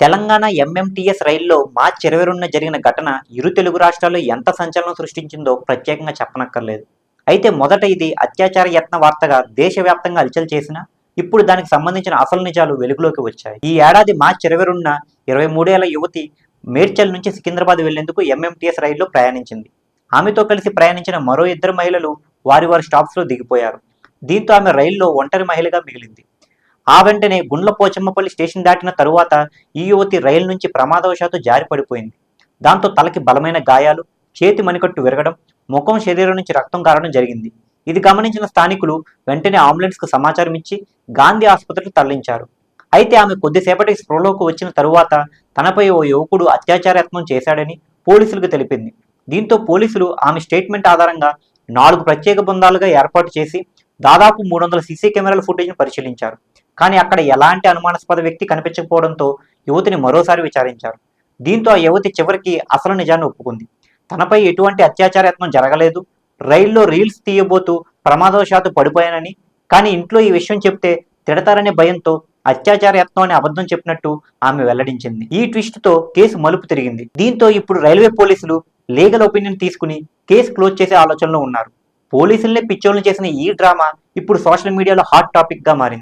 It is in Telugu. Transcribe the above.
తెలంగాణ ఎంఎంటీఎస్ రైల్లో మార్చి ఇరవై రెండున జరిగిన ఘటన ఇరు తెలుగు రాష్ట్రాల్లో ఎంత సంచలనం సృష్టించిందో ప్రత్యేకంగా చెప్పనక్కర్లేదు. అయితే మొదట ఇది అత్యాచార యత్న వార్తగా దేశవ్యాప్తంగా అలచలు చేసిన ఇప్పుడు దానికి సంబంధించిన అసలు నిజాలు వెలుగులోకి వచ్చాయి. ఈ ఏడాది మార్చి ఇరవై రెండున ఇరవై మూడేళ్ళ యువతి మేడ్చల్ నుంచి సికింద్రాబాద్ వెళ్ళేందుకు ఎంఎంటీఎస్ రైల్లో ప్రయాణించింది. ఆమెతో కలిసి ప్రయాణించిన మరో ఇద్దరు మహిళలు వారి వారి స్టాప్స్లో దిగిపోయారు. దీంతో ఆమె రైల్లో ఒంటరి మహిళగా మిగిలింది. ఆ వెంటనే గుండ్లపోచమ్మపల్లి స్టేషన్ దాటిన తరువాత ఈ యువతి రైలు నుంచి ప్రమాదవశాత్తు జారిపడిపోయింది దాంతో తలకి బలమైన గాయాలు చేతి మణికట్టు విరగడం ముఖం శరీరం నుంచి రక్తం కారడం జరిగింది. ఇది గమనించిన స్థానికులు వెంటనే అంబులెన్స్కు సమాచారం ఇచ్చి గాంధీ ఆసుపత్రికి తరలించారు. అయితే ఆమె కొద్దిసేపటి స్పృహలోకి వచ్చిన తరువాత తనపై ఓ యువకుడు అత్యాచార యత్నం చేశాడని పోలీసులకు తెలిపింది. దీంతో పోలీసులు ఆమె స్టేట్మెంట్ ఆధారంగా నాలుగు ప్రత్యేక బృందాలుగా ఏర్పాటు చేసి దాదాపు మూడు వందల సీసీ కెమెరాల ఫుటేజ్ను పరిశీలించారు. కానీ అక్కడ ఎలాంటి అనుమానాస్పద వ్యక్తి కనిపించకపోవడంతో యువతిని మరోసారి విచారించారు. దీంతో ఆ యువతి చివరికి అసలు నిజాన్ని ఒప్పుకుంది. తనపై ఎటువంటి అత్యాచార యత్నం జరగలేదు. రైల్లో రీల్స్ తీయబోతూ ప్రమాదవశాత్తు పడిపోయానని కానీ ఇంట్లో ఈ విషయం చెప్తే తిడతారనే భయంతో అత్యాచార యత్నం అని అబద్ధం చెప్పినట్టు ఆమె వెల్లడించింది. ఈ ట్విస్ట్తో కేసు మలుపు తిరిగింది. దీంతో ఇప్పుడు రైల్వే పోలీసులు లీగల్ ఒపీనియన్ తీసుకుని కేసు క్లోజ్ చేసే ఆలోచనలో ఉన్నారు. పోలీసుల్నే పిచ్చోళ్ళు చేసిన ఈ డ్రామా ఇప్పుడు సోషల్ మీడియాలో హాట్ టాపిక్గా మారింది.